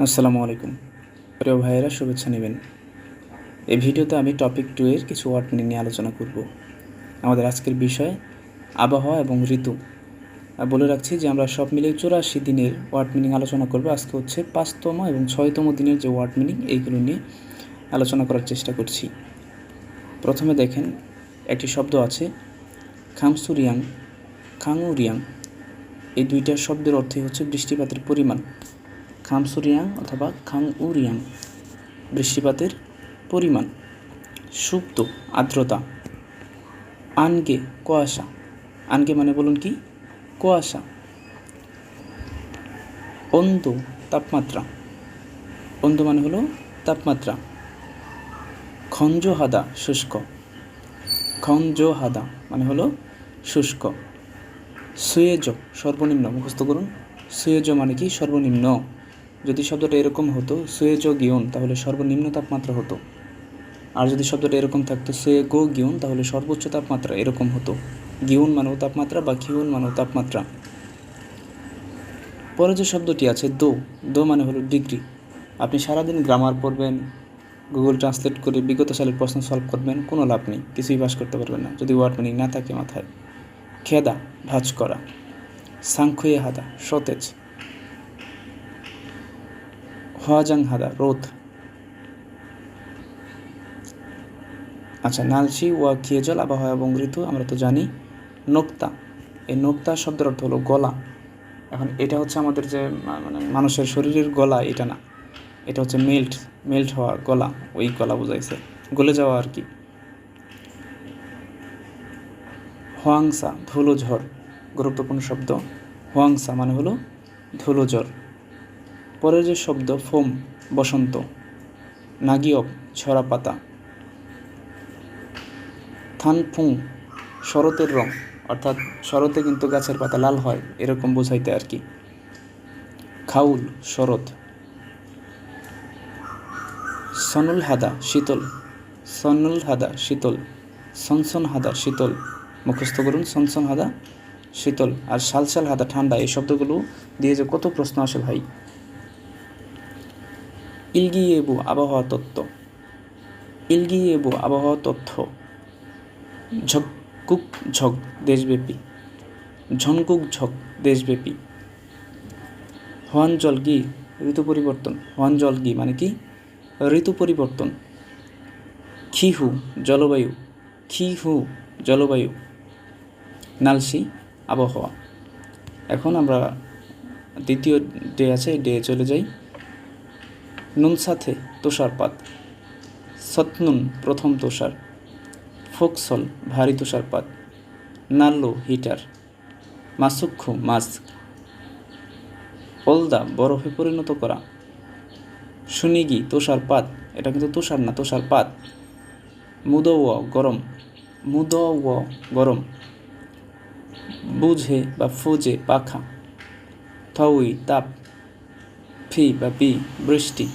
আসসালামু আলাইকুম। প্রিয় ভাইয়েরা, শুভেচ্ছা নেবেন। এই ভিডিওতে আমি টপিক টু এর কিছু ওয়ার্ড নিয়ে আলোচনা করব। আমাদের আজকের বিষয় আবহাওয়া এবং ঋতু। বলে রাখছি যে আমরা সব মিলিয়ে চৌরাশি দিনের ওয়ার্ড মিনিং আলোচনা করব। আজকে হচ্ছে পাঁচতম এবং ছয়তম দিনের যে ওয়ার্ড মিনিং, এইগুলো নিয়ে আলোচনা করার চেষ্টা করছি। প্রথমে দেখেন, একটি শব্দ আছে খামসুরিয়াং খাংউরিয়াং। এই দুইটা শব্দের অর্থই হচ্ছে বৃষ্টিপাতের পরিমাণ। খামসুরিয়াং অথবা খাংউরিয়াং বৃষ্টিপাতের পরিমাণ। সুপ্ত আর্দ্রতা। আনগে কুয়াশা। আনগে মানে বলুন কি? কুয়াশা। অন্ধ তাপমাত্রা। অন্ধ মানে হলো তাপমাত্রা। খঞ্জহাদা শুষ্ক। খঞ্জহাদা মানে হলো শুষ্ক। সুয়েজ সর্বনিম্ন, মুখস্থ করুন। সুয়েজ মানে কি? সর্বনিম্ন। যদি শব্দটা এরকম হতো সুয়েজ গিয়ন তাহলে সর্বনিম্ন তাপমাত্রা হতো। আর যদি শব্দটা এরকম থাকতো সুয়ে গো গিয়ন তাহলে সর্বোচ্চ তাপমাত্রা এরকম হতো। গিয়ন মানেও তাপমাত্রা বা খিউন মানেও তাপমাত্রা। পরে যে শব্দটি আছে, দো দো মানে হলো ডিগ্রি। আপনি সারাদিন গ্রামার পড়বেন, গুগল ট্রান্সলেট করে বিগত সালের প্রশ্ন সলভ করবেন, কোনো লাভ নেই, কিছুই পাস করতে পারবেন না, যদি ওয়ার্ড মিনিং না থাকে মাথায়। খেদা, ভাজ করা। সাংখয়ে হাদা, সতেজ। হওয়াজাং হাদা রোদ আচ্ছা নালচি ওয়া খিয়েজল আবহাওয়া এবং ঋতু আমরা তো জানি। নোক্তা। এই নোক্তা শব্দের অর্থ হলো গলা। এখন এটা হচ্ছে আমাদের যে মানে মানুষের শরীরের গলা, এটা না। এটা হচ্ছে মেল্ট মেল্ট হওয়া গলা। ওই গলা বোঝাইছে। গলে যাওয়া আর কি। হোয়াংসা, ধুলো ঝড়। গুরুত্বপূর্ণ শব্দ। হোয়াংসা মানে হলো ধুলো ঝড়। পরের যে শব্দ, ফোম, বসন্ত নাগিয়ব ছড়া পাতা। থানফুং শরতের রং, অর্থাৎ শরতে কিন্তু গাছের পাতা লাল হয়, এরকম বোঝাইতে আর কি। খাউল, শরৎ। সনুল হাদা, শীতল। সনুল হাদা, শীতল। সনসন হাদা, শীতল। মুখস্থ করুন, সনসন হাদা, শীতল। আর সালসাল হাদা, ঠান্ডা, এই শব্দগুলো দিয়ে যে কত প্রশ্ন আসে ভাই। ইলগিয়েবু আবহাওয়া তত্ত্ব। ইলগিয়েবু আবহাওয়া তথ্য ঝককুক ঝক দেশব্যাপী। ঝনকুক ঝক দেশব্যাপী। হওয়ান গি ঋতু পরিবর্তন। হওয়ান গি মানে কি? ঋতু পরিবর্তন। খিহু জলবায়ু। খিহু জলবায়ু। নালসি আবহাওয়া। এখন আমরা দ্বিতীয় ডে আছে, ডে চলে যাই। নুন সাথে তুষারপাত সতনুন প্রথম তুষার। ফোকসল ভারী তুষারপাত নাল্লো হিটার। মাসুক্ষু মাস্ক অলদা বরফে পরিণত করা। সুনিগি তুষারপাত এটা কিন্তু তুষার না তুষারপাত মুদও গরম। মুদও গরম। বুঝে বা ফুজে পাখা। থাউই তাপ। ফি বা বি বৃষ্টি।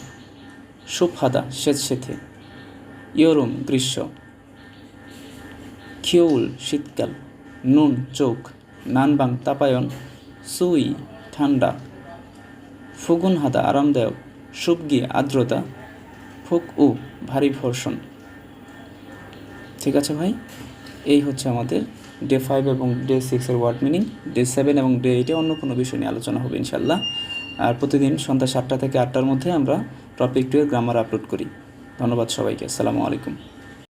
সুফাদা স্বেচ্ছেথে ইয়রুম গ্রীষ্ম। খিউল শীতকাল। নুন চোখ। নানবাং তাপায়ন। সুই ঠান্ডা। ফুগুন হাদা আরামদায়ক। সুবগি আর্দ্রতা। ফুক উ ভারী ভর্ষণ। ঠিক আছে ভাই? এই হচ্ছে আমাদের ডে ফাইভ এবং ডে সিক্সের ওয়ার্ড মিনিং। ডে সেভেন এবং ডে এইটে অন্য কোনো বিষয় নিয়ে আলোচনা হবে ইনশাল্লাহ। আর প্রতিদিন সন্ধ্যা সাতটা থেকে আটটার মধ্যে আমরা টপিক টু এর গ্রামার আপলোড করি। ধন্যবাদ সবাইকে। আসসালামু আলাইকুম।